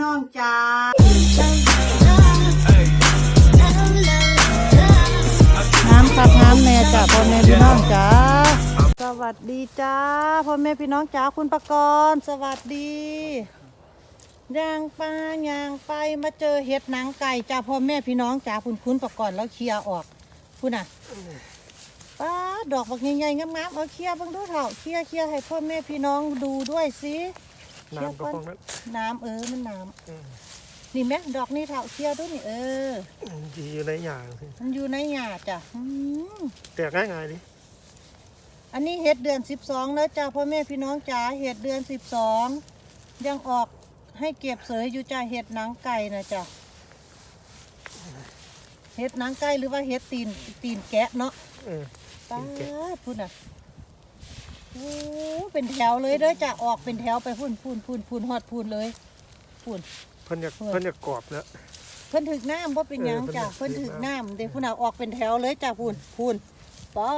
น้องจ้าน้ำครับน้ำแน่จ้าพ่อแม่พี่น้องจ้าสวัสดีจ้าพ่อแม่พี่น้องจ้าคุณประกรณ์สวัสดียางปลายางไปมาเจอเห็ดหนังไก่จ้าพ่อแม่พี่น้องจ้าคุณคุณประกรณ์แล้วเคลียร์ออกคุณน่ะป้าดอกบักใหญ่ๆงามๆเอาเคลียร์เบังดูเถอะเคลียร์เคลียร์ให้พ่อแม่พี่น้องดูด้วยสิ น้ำก็พวกนั้นน้ำเออมันน้อืมำนี่แม่ดอกนี่เถาเชียวด้วยนี่เออดีอยู่ในอย่างสิมันอยู่ในหยาดจ้ะอืมแตกง่ายง่ายๆดิอันนี้เห็ดเดือนสิบสองแล้วจ้าพ่อแม่พี่น้องจ๋าเห็ดเดือนสิบสองยังออกให้เก็บเสยอยู่จ้าเห็ดหนังไก่นะจ้ะเห็ดหนังไก่หรือว่าเห็ดตีนตีนแกะเนาะเออป้าตีนแกะดพูดน่ะ โอ้เป็นแถวเลยเด้อจ้ะออกเป็นแถวไปพุ่นพุ่นพุ่นพุ่นฮอดพุ่นเลยพุ่น เพิ่นอยากเออ เพิ่นอยากกรอบแล้ว เพิ่นถึกน้ำบ่เป็นหยังเออจ้ะเพิ่เพิ่นนถึถึกกน้ำ น้ำเดี๋ยวพุ่นเอาออกเป็นแถวเลยจ้ะพุ่นพุ่นป๊อ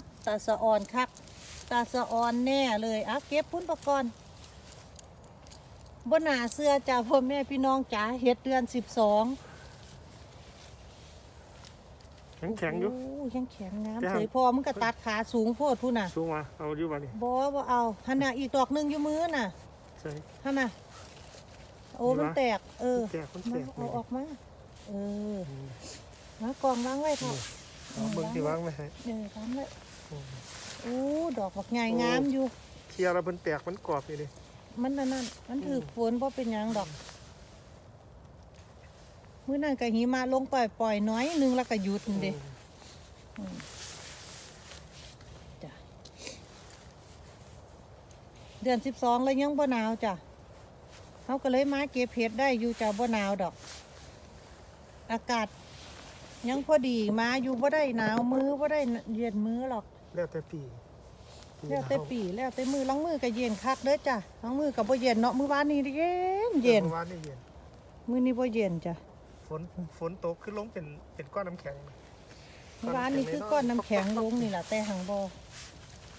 ดตาสะออนคักตาสะออนแน่เลยอะเก็บพุ่นประกอนบ่หนาเสื้อจ้ะพ่อแม่พี่น้องจ๋าเฮ็ดเดือน12แข็งแข็งๆอยู่โอ้ยังแข็งงามจ้ะเสยพอมึงก็ตัดขาสูงโพดพุ่นน่ะ สูงมาเอาอยู่บ้านี่บ่บ่เอาหั่นน่ะอีกดอกหนึงอยู่มือน่ะใช่หั่นน่ะโอ้มีวะมันแตก เออแตกมันแตมากเอาออกมาเอออืมมากองวางไว้เถอะเอาเบิ่งที่วางไว้ให้เออทำเลยอืมโอ้ดอกบักใหญ่งามอยู่เคลียร์แล้วเพิ่นแตกมันกรอบอยู่ดิมันนั่นนั่นมันถือฝนเพราะเป็นหยังดอก มื้อนั้นก็หิมะลงปล่อยปล่อยๆน้อยหนึงแล้วก็หยุดนั่นเด้อืมจ้ะเดือนสิบสองแล้วยังบ่หนาวจ้ะเขาก็เลยมาเก็บเห็ดได้อยู่จ้ะบ่หนาวดอก อากาศ ยังพอดีมาอยู่บ่ได้หนาวมือบ่ได้เย็นมือหรอกแล้วแต่ปีแล้วแต่ปีแล้วแต่มือล้างมือก็เย็นคักเด้อจ้ะล้างมือก็บ่เย็นเนาะมื้อวานนี้เย็นเย็นเมื่อวานนี่เย็นมื้อนี้บ่เย็นจ้ะฝ นฝนตกขึ้นลงเป็นเป็นก้อนน้ำแข็งมื้อวานนี้คือก้อนน้ำแข็งลงนี่ล่ะแต่หังบ่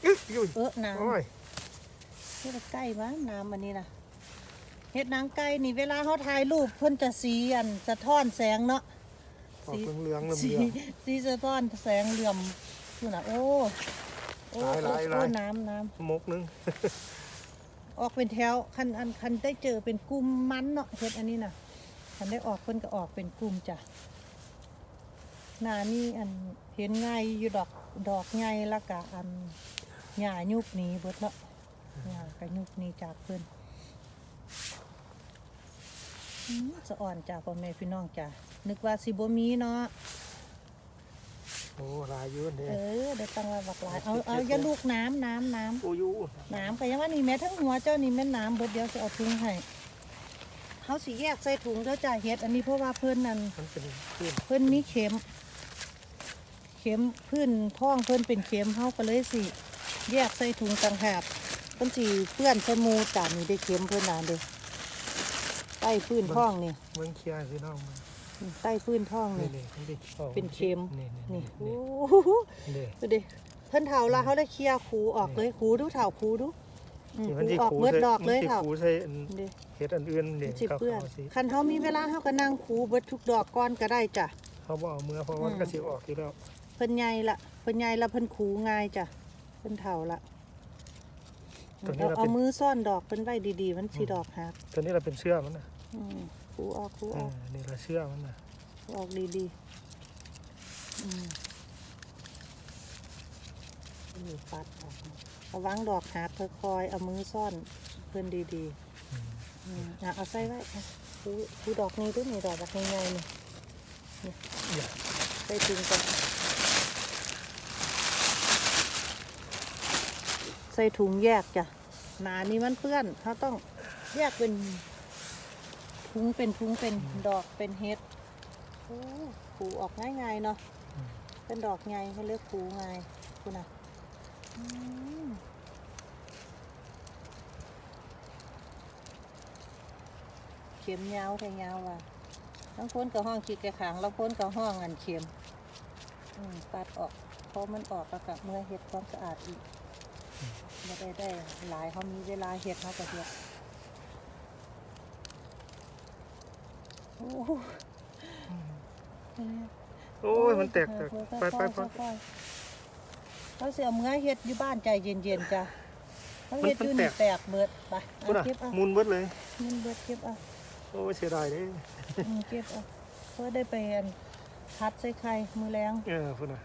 อึ๊ยยุ่ยเออน้ำโอ้ยนี่ละใกล้บ้านน้ำอันนี้นะเฮ็ดนางไก่นี่เวลาเขาถ่ายรูปเพิ่นจะสีอันสะท้อนแสงเนาะออกเหลืองๆเหลืสีองสีสะท้อนแสงเหลื่อมคือน่ะโอ้โอ้หลายหลายหลายโอ้น้ำน้ๆมกหนึงำออกเป็นแถวคันอันคันได้เจอเป็นกลุ่มมันเนาะเฮ็ดอันนี้น่ะ คันได้ออกเพิ่นก็ออกเป็นกลุ่มจ้ะหน้านี่อันเห็นง่ายอยู่ดอกดอกใหญ่แล้วก็อันหญ้ายุบหนี้เบิดเนาะหญ้าก็ยุบหนี้จากเพิ่นอืมสะอ่อนจ้าพ่อแม่พี่น้องจ้านึกว่าสิบ่มีเนาะโอ้หลายอยู่เด้เออได้ตังว่าบักหลายเอาเอาอย่าลูกน้ำน้ำน้โอ้ยูำน้ำก็ยังว่านี่แม่ทั้งหัวเจ้านี่แม่นน้ำเบิดเดียวสิเอาถุงให้ เฮาสิแยกใส่ถุงเด้อจ้าเฮ็ดอันนี้เพราะว่าเพิ่นนั่นมันเป็นขึ้นเพิ่นมีเข็ม เข็มพื้นท้องเพิ่นเป็นเข็มเฮาก็เลยสิแยกใส่ถุงต่างหากเพิ่นสิเปื้อนสมูจ้านี่ได้เข็มเพิ่นน่ะเด้อใต้พื้นท้องนี่เมืองเคลียร์พี่น้องมาใต้พื้นท้องนี่นี่นี่มันได้ข้าเป็นเข็มนี่นี่นี่โอ้นี่โหดูดิเพิ่นเถาละเขาได้เคลียร์ขูออกเลยขูดูเถาขูดู อืมนี่ขูออกเบิดดอกเลยมันสิเถาขูใส่อันดิเฮ็ดอันอื่นนี่มันสิเขาเปื้อนเขาสิคันเขามีเวลาเขาก็นั่งขูเบิดทุกดอกก่อนก็ได้จ้ะ เขาบอกเอามือเพราะว่าอืม ก็สิออกอยู่แล้วเพิ่นใหญ่ละเพิ่นใหญ่ละเพิ่นขูง่ายจ้ะเพิ่นเถาละเอาเอามือซ่อนดอกเพิ่นไว้ดีๆ มันสีดอกหักตัวนี้เราเป็นเชื่อมันนะอืมขูออกขูออ่าอกนี่เราเชื่อมันนะขูออกดีๆอืม นี่ปัดออกระวังดอกหักค่อยๆเอามือซ่อนเพิ่นดีๆอืมอะเอาใส่ไว้อะดูดูดอกนี้ด้วยนี่ดอกแบบง่ายๆนี่นี่อย่าใส่ถุงก่อนใส่ถุงแยกจ้ะหนานี้มันเปื้อนเขาต้องแยกเป็นถุงเป็นถุงเป็นดอกเป็นเฮ็ดโอ้ผูออกง่ายๆเนาะเป็นดอกไงเขาเรียกผูไงคุณน่ะอืม เข็มยาวแต่ยาวว่ะทั้งคนกับห้องขีดกระขางแล้วคนกับห้องอันเข็มอืมปัดออกพอมันออกแล้วกับเมื่อเฮ็ดความสะอาดอีกไม่ได้ได้หลายเขามีเวลาเฮ็ดเขาก็เฮ็ดอ้โหโอ้ยมันแตกแตกไปไปไป เขาเสียเมื่อเฮ็ดอยู่บ้านใจเย็นๆจ้ะเขาเฮ็ดอยู่มันแตนี่กแตกเบิดไปพุ่นเอาอะเก็บเอามุนเบิดเลยมันเบิดเก็บเอาโอ้ยเสียดายเด้อืมเก็บเอาเพื่อได้ไปอันพัดใส่ไข่มือแรงเออพุ่นอะ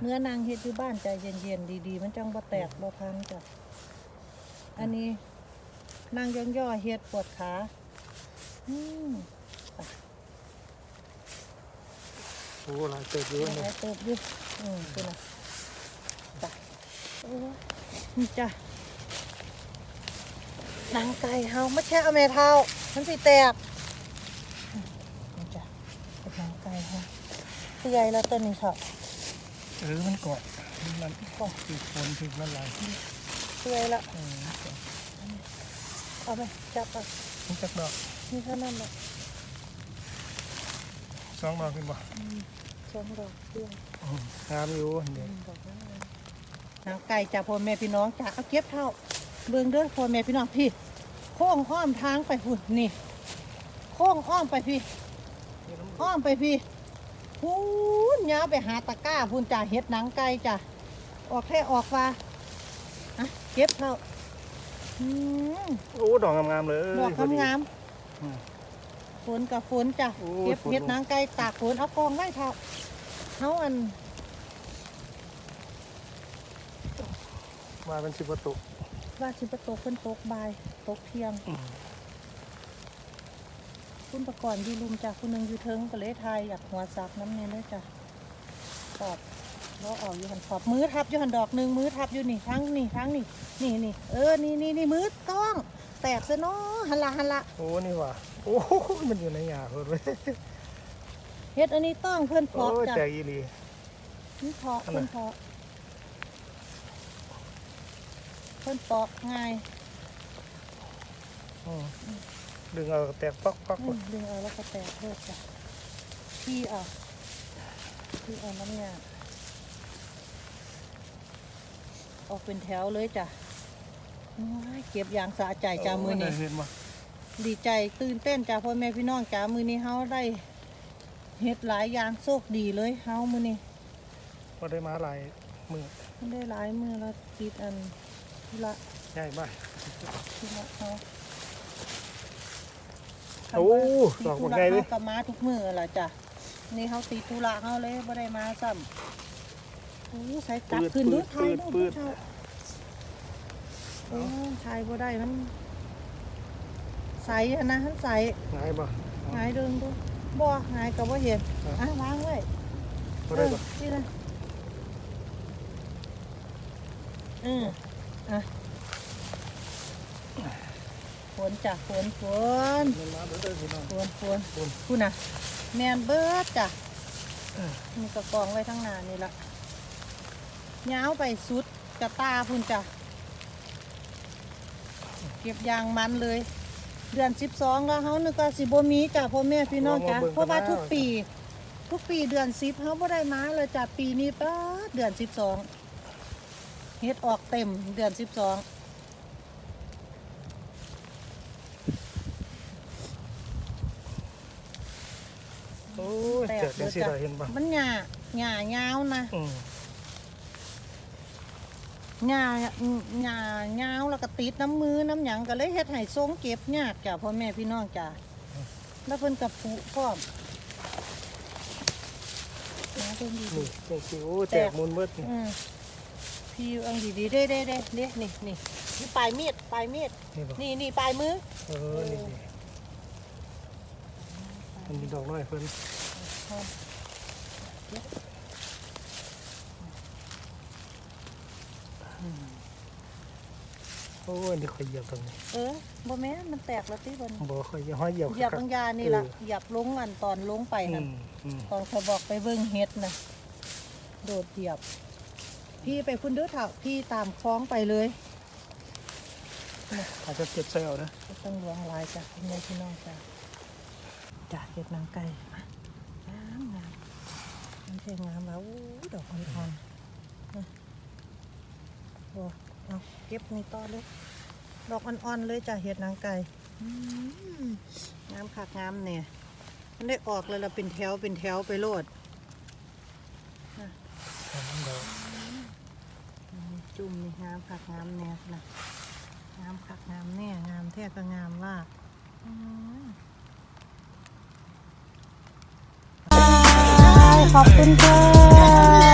เนื้อนางเฮ็ดอยู่บ้านใจเย็นๆดีๆ มันจังบ่แตกบ่พังจ้ะอันนี้นางย่องย่อๆเฮ็ดปวดขาอืมโอ้หลายเติบเยอะหเลยลายเติบอยู่อืมคือน่ะ ไปโอ้ยนี่จ้ะหนังไก่เฮาไม่ใช่เอาแม่เท้ามันสิแตกอืมนี่จ้ะเป็นหนังไก่เฮาตัวใหญ่แล้วตัวนี้ค่ะเออมันเกาะมันก็ติดฝนติดมันไหลายตัวใหญ่ละเออเอาไปจับเอามันจักดอกนี่เท่านั้นแหละสองดอกขึ้นบ่อืมสองดอกเตี้ยอืมงามอยู่เดี๋ยวดอก นั้นเลยหนังไก่จ้ะพ่อแม่พี่น้องจ้ะเอาเก็บเท่าเบิ่งเด้อพ่อแม่พี่น้องพี่ โค้งอ้อมทางไปหุ่นนี่ โค้งอ้อมไปพี่ อ้อมไปพี่พูนยาวไปหาตะกร้าพูนจ่าเฮ็ดหนังไก่จ้ะออกแค่ออกว่าอะเก็บเท่าอืมโอ้ดอกงามๆเลยดอกพอดีงามอืมๆฝนกับฝนจ้ะโอ้เก็บฝนเฮ็ดหนังไก่ตากฝนเอากองไว้เท่าเฮาอัน มาเป็นสิบประตูว่าสิไปตกเพิ่นตกบ่ายตกเที่ยงอืมคุณประกอบอยู่ลุมจ้ะคุณหนึงอยู่เทิงก็เลยทายอยากหัวซักน้ำเนี่ยเลยจ้ะขอบแล้วเอาอยู่หันขอบมือทับอยู่หันดอกหนึ่งมือทับอยู่นี่ทั้งนี่ทั้งนี่นี่นี่เออนี่นี่นี่มือต้อง แตกซะเนาะหันละหันละโอ้นี่ว่ะโอ้มันอยู่ในหญ้าเพิ่นเว้ยเฮ็ดอันนี้ต้องเพื่อนเพโอ้อกยจ้ะแตกอีหลีนี่เพอกอันไหนเพื่อนเพอกเพื่อนปอกง่ายอืมดึงเอาแตกปักปักอืมดึงเอาแล้วก็แตกเลยจ้ะพี่เอาพี่เอาน้ำยาออกเป็นแถวเลยจ้ะโอ้ยเก็บอย่างสะใจจ้ามือนี้โเห็นบ่ดีใจตื่นเต้นจ้าพ่อแม่พี่น้องจ้ามือนี้เฮาได้เฮ็ดหลายอย่างโชคดีเลยเฮามือนี้บ่ได้มาหลายมือ มันได้หลายมือแล้วติดอัน ธุระใหญ่มากธุระเฮาโอ้ดอกบักใหญ่เลยติดธุระเฮากับมาทุกมือล่ะจ้ะนี่เฮาติดธุระเฮาเลยบ่ได้มาซ้ำโอ้ใส่กลับขึ้นดูไทยดูดูเท่าโอ้ไทยบ่ได้มันใสอันนะมันใสง่ายบ่หงายเดินดูบ่หงายก็บ่เห็นอะอะวางไว้บ่ได้บ่เออนี่นะอืม อะฝนจ้ะฝนฝนมันมาเด้อเด้อพี่น้อง ฝนฝนฝน พูดนะแมนเบิดจ้ะเออนี่ก็กองไว้ทั้งหนานี่ละย้าวไปสุดกระตาพุ่นจ้ะ เก็บยางมันเลย เดือนสิบสองแล้วเฮานึกว่าสิบ่มีจ้ะพ่อแม่พี่น้องจ้ะเพราะว่าทุกปี ทุกปีเดือนสิบเฮาบ่ได้มาเลยจ้ะปีนี้ป้าดเดือนสิบสอง เฮ็ดออกเต็มเดือนสิบสองโอ้ยแตกจังซี่ล่ะเห็นบ่มันหญ้าหญ้ายาวนะอืมหญ้าหญ้ายาวแล้วก็ติดน้ำมือน้ำหยังก็เลยเฮ็ดให้ทรงเก็บยากจ้ะพ่อแม่พี่น้องจ้ะแล้วเพิ่นกับผูพร้อมนะเพิ่นดี นี่จังซี่โอ้ยแตกมุนเบิดนี่ อืม พี่เอาดีๆเด้เด้เด้เด้นี่นี่นี่ปลายมีดปลายมีดนี่บ่นี่นี่ปลายมือเออนี่ดิมันมีดอกน้อยเพิ่นโอ้ยนี่ข่อยเหยียบตรงนี้เออบ่แม่นมันแตกแล้วติเพิ่นบ่ข่อยห้อยเหยียบเหยียบคักบางยานี่ล่ะเหยียบลงอันตอนลงไปนั่นตอนเขาบอกไปเบิ่งเฮ็ดนะโดดเหยียบ พี่ไปคุณเด้อเถอะพี่ตามคล้องไปเลยอาจจะเก็บใส่เอาเด้อบ่ต้องหลวงหลายจ้ะพี่น้องพี่น้องจ้ะจ้ะเฮ็ดหนังไก่อะงามงามมันใช่งามแล้วอู้ดอกอ่อนๆนะโอ้เอาเก็บนี่ต่อเลยดอกอ่อนๆเลยจ้ะเฮ็ดหนังไก่อืมงามคักงามเนี่ยมันได้ออกเลยละเป็นแถวเป็นแถวไปโลด ทำน้ำดอก จุ่มนี่งามผักงามแน่นะงามผักงามแน่งามแท้ก็งามว่าขอบคุณค่ะ